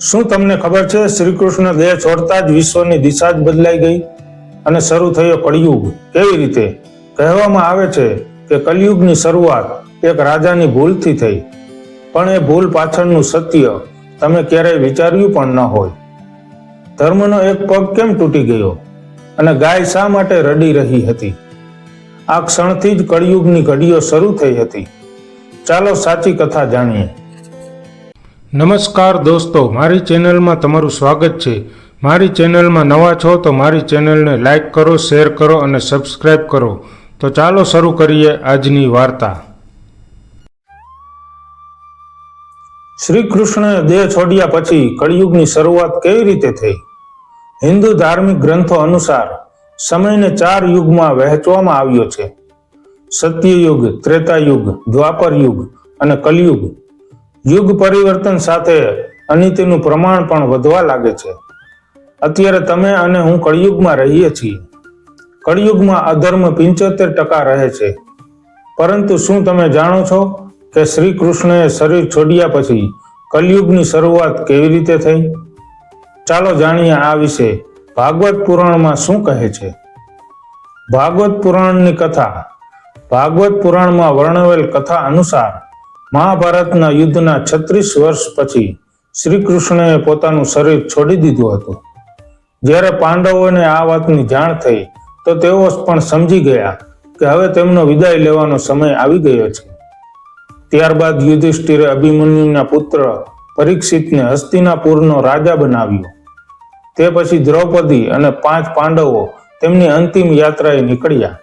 શું તમને ખબર છે? શ્રી કૃષ્ણ દેહ છોડતા જ વિશ્વની દિશા જ બદલાઈ ગઈ અને શરૂ થયો કળિયુગ. કેવી રીતે? કહેવામાં આવે છે કે કલયુગની શરૂઆત એક રાજાની ભૂલથી થઈ. પણ એ ભૂલ પાછળનું સત્ય તમે ક્યારેય વિચાર્યું પણ ન હોય. ધર્મનો એક પગ કેમ તૂટી ગયો અને ગાય શા માટે રડી રહી હતી? આ ક્ષણથી જ કળિયુગની ઘડીઓ શરૂ થઈ હતી. ચાલો સાચી કથા જાણીએ. નમસ્કાર દોસ્તો, મારી ચેનલમાં તમારું સ્વાગત છે. મારી ચેનલમાં નવા છો તો મારી ચેનલને લાઇક કરો, શેર કરો અને સબસ્ક્રાઇબ કરો. તો ચાલો શરૂ કરીએ આજની વાર્તા. શ્રી કૃષ્ણએ દેહ છોડ્યા પછી કળિયુગની શરૂઆત કેવી રીતે થઈ? હિન્દુ ધાર્મિક ગ્રંથો અનુસાર સમયને ચાર યુગમાં વહેંચવામાં આવ્યો છે. સત્યયુગ, ત્રેતાયુગ દ્વાપર યુગ અને કલયુગ. યુગ પરિવર્તન સાથે અનિતિનું પ્રમાણ પણ વધવા લાગે છે. અત્યારે તમે અને હું કળિયુગમાં રહીએ છીએ. કળિયુગમાં અધર્મ પિંચોતેર ટકા રહે છે. પરંતુ શું તમે જાણો છો કે શ્રી કૃષ્ણએ શરીર છોડ્યા પછી કલયુગની શરૂઆત કેવી રીતે થઈ? ચાલો જાણીએ આ વિશે ભાગવત પુરાણમાં શું કહે છે. ભાગવત પુરાણની કથા, ભાગવત પુરાણમાં વર્ણવેલ કથા અનુસાર મહાભારતના યુદ્ધના છત્રીસ વર્ષ પછી શ્રી કૃષ્ણએ પોતાનું શરીર છોડી દીધું હતું. જ્યારે પાંડવોને આ વાતની જાણ થઈ, તો તેઓ પણ સમજી ગયા કે હવે તેમનો વિદાય લેવાનો સમય આવી ગયો છે. ત્યારબાદ યુધિષ્ઠિરે અભિમન્યુના પુત્ર પરીક્ષિતને હસ્તિનાપુરનો રાજા બનાવ્યો. તે પછી દ્રૌપદી અને પાંચ પાંડવો તેમની અંતિમ યાત્રાએ નીકળ્યા.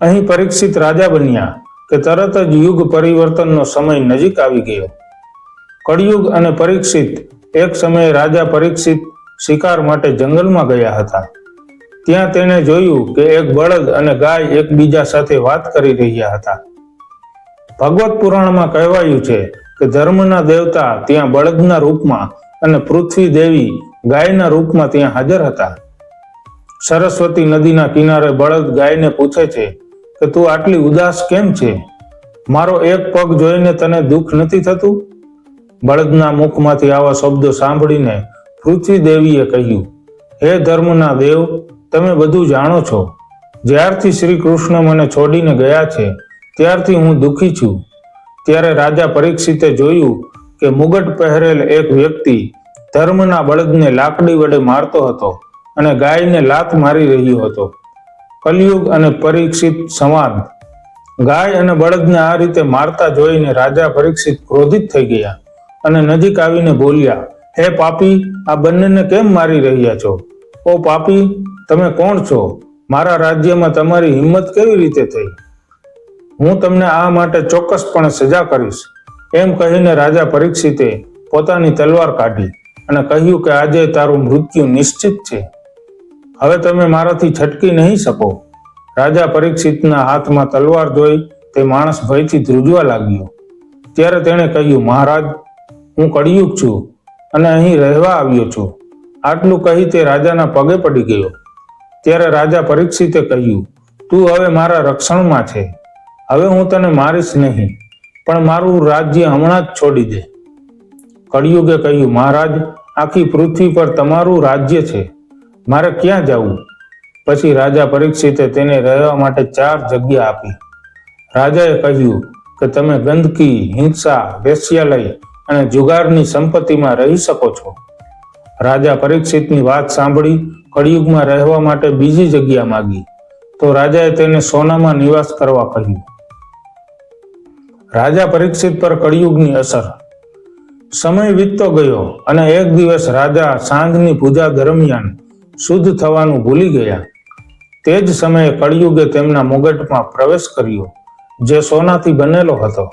અહીં પરીક્ષિત રાજા બન્યા. કે તરત જ યુગ પરિવર્તનનો સમય નજીક આવી ગયો. કળિયુગ અને પરીક્ષિત એક સમયે રાજા પરીક્ષિત શિકાર માટે જંગલમાં ગયા હતા. ત્યાં તેણે જોયું કે એક બળદ અને ગાય એકબીજા સાથે વાત કરી રહ્યા હતા. ભગવત પુરાણમાં કહેવાયું છે કે ધર્મના દેવતા ત્યાં બળદના રૂપમાં અને પૃથ્વી દેવી ગાયના રૂપમાં ત્યાં હાજર હતા. સરસ્વતી નદીના કિનારે બળદ ગાયને પૂછે છે કે તું આટલી ઉદાસ કેમ છે? મારો એક પગ જોઈને તને દુઃખ નથી થતું? બળદના મુખમાંથી આવા શબ્દો સાંભળીને પૃથ્વી દેવીએ કહ્યું, હે ધર્મના દેવ, તમે બધું જાણો છો. જ્યારથી શ્રી કૃષ્ણ મને છોડીને ગયા છે, ત્યારથી હું દુઃખી છું. ત્યારે રાજા પરીક્ષિતે જોયું કે મુગટ પહેરેલ એક વ્યક્તિ ધર્મના બળદને લાકડી વડે મારતો હતો અને ગાયને લાત મારી રહ્યો હતો. કલયુગ અને પરીક્ષિત સંવાદ ગાય અને બળદને આ રીતે મારતા જોઈને રાજા પરીક્ષિત ક્રોધિત થઈ ગયા અને નજીક આવીને બોલ્યા, હે પાપી, આ બંનેને કેમ મારી રહ્યા છો? ઓ પાપી, તમે કોણ છો? મારા રાજ્યમાં તમારી હિંમત કેવી રીતે થઈ? હું તમને આ માટે ચોક્કસપણે સજા કરીશ. એમ કહીને રાજા પરીક્ષિતે પોતાની તલવાર કાઢી અને કહ્યું કે આજે તારું મૃત્યુ નિશ્ચિત છે. હવે તમે મારાથી છટકી નહીં શકો. રાજા પરીક્ષિતના હાથમાં તલવાર જોઈ તે માણસ ભયથી ધ્રુજવા લાગ્યો. ત્યારે તેણે કહ્યું, મહારાજ, હું કળિયુગ છું અને અહીં રહેવા આવ્યો છું. આટલું કહી તે રાજાના પગે પડી ગયો. ત્યારે રાજા પરીક્ષિતે કહ્યું, તું હવે મારા રક્ષણમાં છે. હવે હું તને મારીશ નહીં, પણ મારું રાજ્ય હમણાં જ છોડી દે. કળિયુગે કહ્યું, મહારાજ, આખી પૃથ્વી પર તમારું રાજ્ય છે. મારે ક્યાં જવું? પછી રાજા પરીક્ષિતે તેને રહેવા માટે ચાર જગ્યા આપી. રાજાએ કહ્યું કે તમે ગંદકી, હિંસા, વેશ્યાલય અને જુગારની સંપત્તિમાં રહી શકો છો. રાજા પરીક્ષિતની વાત સાંભળી કળિયુગમાં રહેવા માટે બીજી જગ્યા માગી. તો રાજાએ તેને સોનામાં નિવાસ કરવા કહ્યું. રાજા પરીક્ષિત પર કળિયુગની અસર. સમય વીતતો ગયો અને એક દિવસ રાજા સાંજની પૂજા દરમિયાન શુદ્ધ થવાનું ભૂલી ગયા. તે જ સમયે કળિયુગે તેમના મુગટમાં પ્રવેશ કર્યો, જે સોનાથી બનેલો હતો.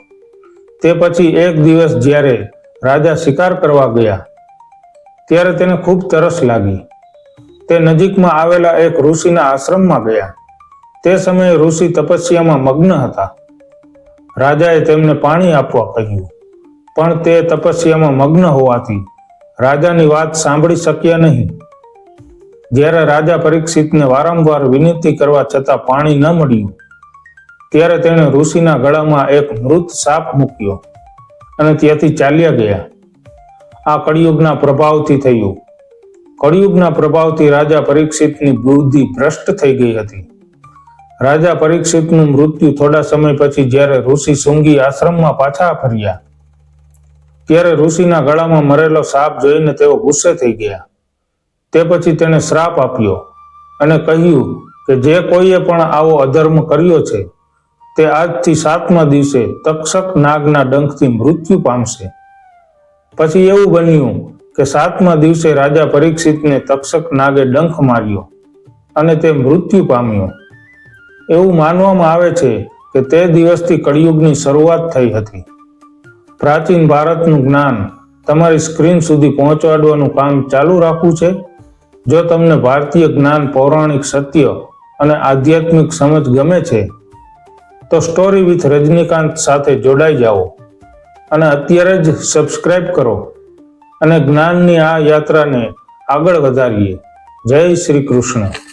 તે પછી એક દિવસ જ્યારે રાજા શિકાર કરવા ગયા, ત્યારે તેને ખૂબ તરસ લાગી. તે નજીકમાં આવેલા એક ઋષિના આશ્રમમાં ગયા. તે સમયે ઋષિ તપસ્યામાં મગ્ન હતા. રાજાએ તેમને પાણી આપવા કહ્યું, પણ તે તપસ્યામાં મગ્ન હોવાથી રાજાની વાત સાંભળી શક્યા નહીં. જ્યારે રાજા પરીક્ષિતને વારંવાર વિનંતી કરવા છતાં પાણી ન મળ્યું, ત્યારે તેણે ઋષિના ગળામાં એક મૃત સાપ મૂક્યો અને ત્યાંથી ચાલ્યા ગયા. આ કળિયુગના પ્રભાવથી થયું. કળિયુગના પ્રભાવથી રાજા પરીક્ષિતની બુદ્ધિ ભ્રષ્ટ થઈ ગઈ હતી. રાજા પરીક્ષિતનું મૃત્યુ થોડા સમય પછી જ્યારે ઋષિ શુંગી આશ્રમમાં પાછા ફર્યા, ત્યારે ઋષિના ગળામાં મરેલો સાપ જોઈને તેઓ ગુસ્સે થઈ ગયા. તે પછી તેણે શ્રાપ આપ્યો અને કહ્યું કે જે કોઈએ પણ આવો અધર્મ કર્યો છે, તે આજથી સાતમા દિવસે તક્ષક નાગના ડંખથી મૃત્યુ પામશે. પછી એવું બન્યું કે સાતમા દિવસે રાજા પરીક્ષિતને તક્ષક નાગે ડંખ માર્યો અને તે મૃત્યુ પામ્યો. એવું માનવામાં આવે છે કે તે દિવસથી કળિયુગની શરૂઆત થઈ હતી. પ્રાચીન ભારતનું જ્ઞાન તમારી સ્ક્રીન સુધી પહોંચાડવાનું કામ ચાલુ રાખવું છે? જો તમને ભારતીય જ્ઞાન, પૌરાણિક સત્ય અને આધ્યાત્મિક સમજ ગમે છે, તો સ્ટોરી વિથ રજનીકાંત સાથે જોડાઈ જાઓ અને અત્યારે જ સબસ્ક્રાઇબ કરો અને જ્ઞાનની આ યાત્રાને આગળ વધારીએ. જય શ્રી કૃષ્ણ.